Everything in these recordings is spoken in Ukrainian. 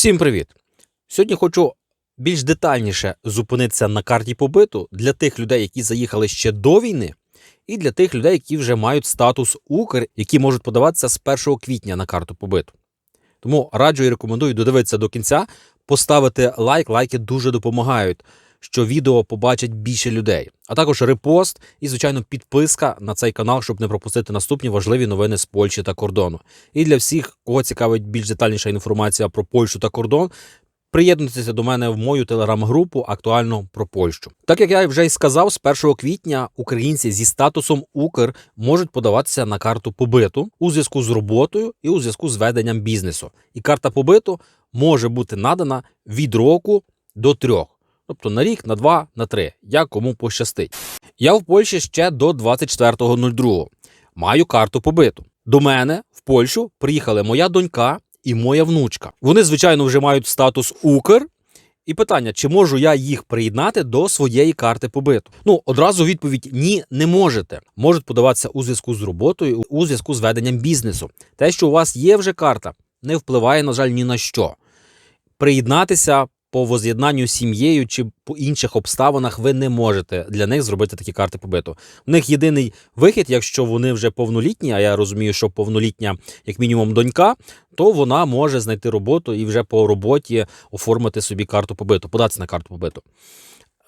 Всім привіт! Сьогодні хочу більш детальніше зупинитися на карті побиту для тих людей, які заїхали ще до війни, і для тих людей, які вже мають статус Укр, які можуть подаватися з 1 квітня на карту побиту. Тому раджу і рекомендую додивитися до кінця, поставити лайк. Лайки дуже допомагають, що відео побачать більше людей. А також репост і, звичайно, підписка на цей канал, щоб не пропустити наступні важливі новини з Польщі та кордону. І для всіх, кого цікавить більш детальніша інформація про Польщу та кордон, приєднуйтеся до мене в мою телеграм-групу актуально про Польщу. Так як я вже й сказав, з 1 квітня українці зі статусом Укр можуть подаватися на карту побиту у зв'язку з роботою і у зв'язку з веденням бізнесу. І карта побиту може бути надана від року до трьох. Тобто на рік, на два, на три, як кому пощастить. Я в Польщі ще до 24.02. Маю карту побиту. До мене в Польщу приїхали моя донька і моя внучка. Вони, звичайно, вже мають статус Укр. І питання, чи можу я їх приєднати до своєї карти побиту? Ну, одразу відповідь ні, не можете. Можуть подаватися у зв'язку з роботою, у зв'язку з веденням бізнесу. Те, що у вас є вже карта, не впливає, на жаль, ні на що. Приєднатися по воз'єднанню з сім'єю чи по інших обставинах ви не можете для них зробити такі карти побиту. У них єдиний вихід, якщо вони вже повнолітні, а я розумію, що повнолітня, як мінімум, донька, то вона може знайти роботу і вже по роботі оформити собі карту побиту, податися на карту побиту.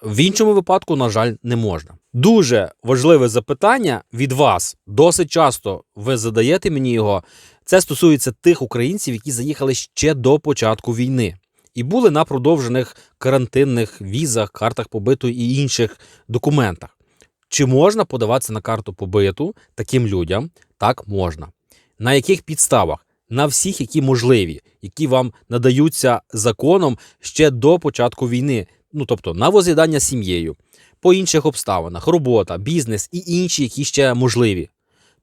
В іншому випадку, на жаль, не можна. Дуже важливе запитання від вас. Досить часто ви задаєте мені його. Це стосується тих українців, які заїхали ще до початку війни і були на продовжених карантинних візах, картах побиту і інших документах. Чи можна подаватися на карту побиту таким людям? Так можна. На яких підставах? На всіх, які можливі, які вам надаються законом ще до початку війни. Ну тобто на воз'їдання з сім'єю, по інших обставинах, робота, бізнес і інші, які ще можливі.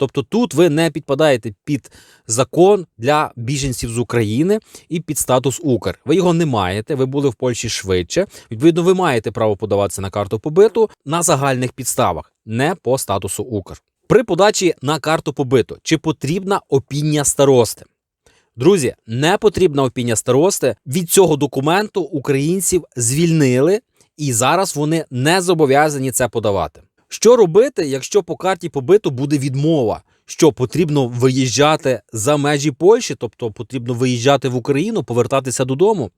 Тобто тут ви не підпадаєте під закон для біженців з України і під статус Укр. Ви його не маєте, ви були в Польщі швидше. Відповідно, ви маєте право подаватися на карту побиту на загальних підставах, не по статусу Укр. При подачі на карту побиту чи потрібна опіння старости? Друзі, не потрібна опіння старости. Від цього документу українців звільнили, і зараз вони не зобов'язані це подавати. Що робити, якщо по карті побиту буде відмова? Що потрібно виїжджати за межі Польщі, тобто потрібно виїжджати в Україну, повертатися додому?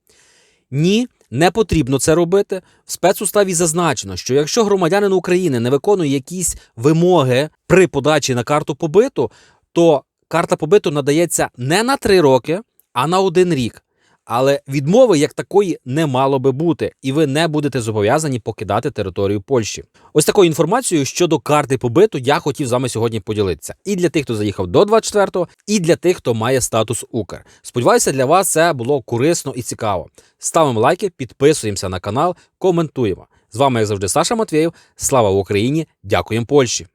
Ні, не потрібно це робити. В спецуставі зазначено, що якщо громадянин України не виконує якісь вимоги при подачі на карту побиту, то карта побиту надається не на три роки, а на один рік. Але відмови як такої не мало би бути, і ви не будете зобов'язані покидати територію Польщі. Ось такою інформацією щодо карти побиту я хотів з вами сьогодні поділитися. І для тих, хто заїхав до 24-го, і для тих, хто має статус Укр. Сподіваюся, для вас це було корисно і цікаво. Ставимо лайки, підписуємося на канал, коментуємо. З вами, як завжди, Саша Матвєєв. Слава Україні! Дякуємо Польщі!